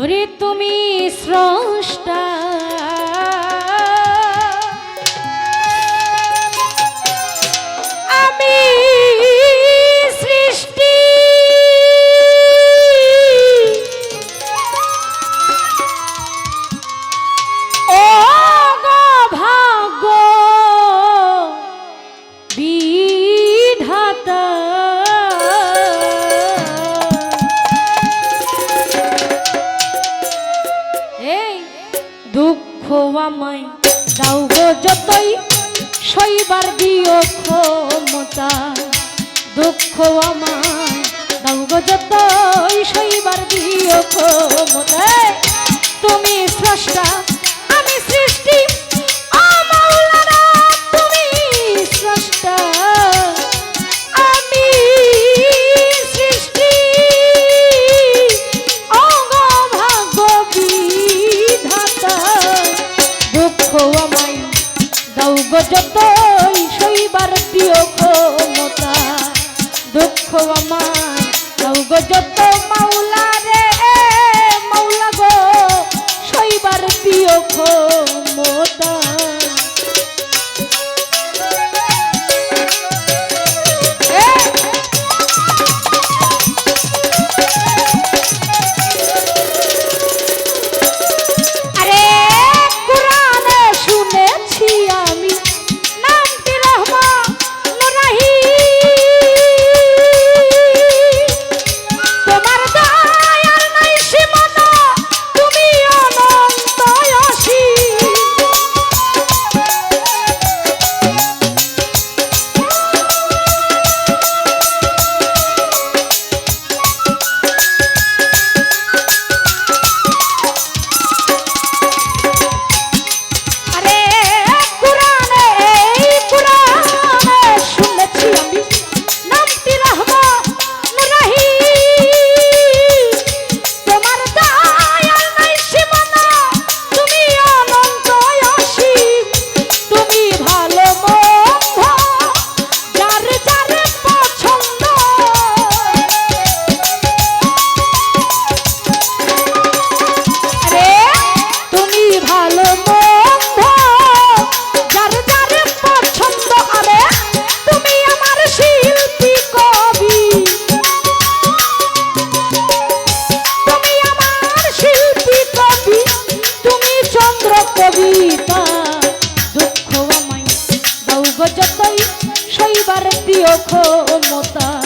ওরে তুমি স্রষ্টা। সই সইবার দিও ক্ষমতায় তুমি স্রষ্টা yo সেইবার দিও ক্ষমতা।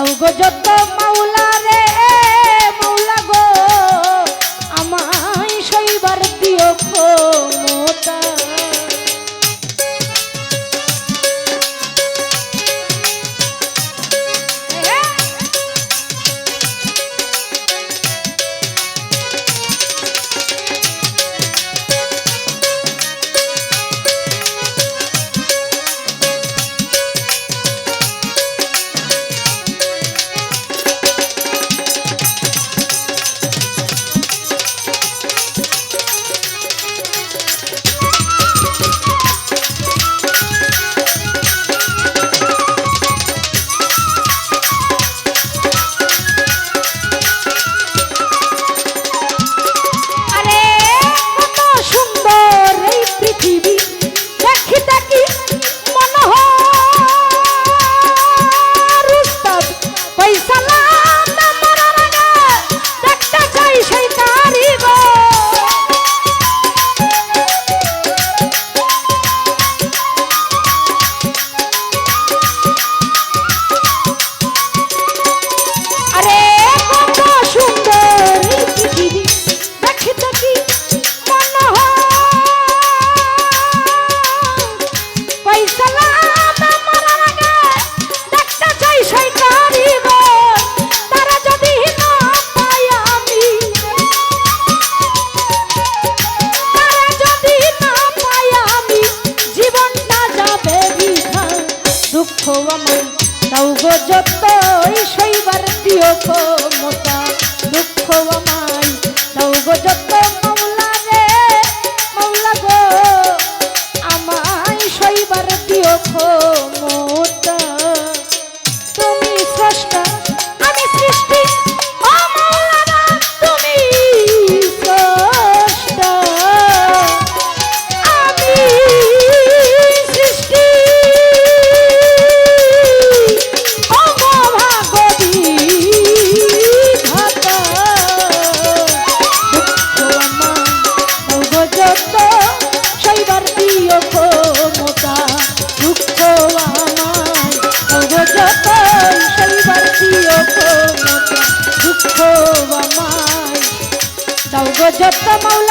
দাও গো যত মাওলা। দুঃখ আমার তাও গো যতই শৈবার প্রিয় ক্ষমতা দুঃখ আমার তাও গো যত মাওলা রে, মাওলা গো, আমায় শৈবার প্রিয় ক্ষমতা যত মাওলা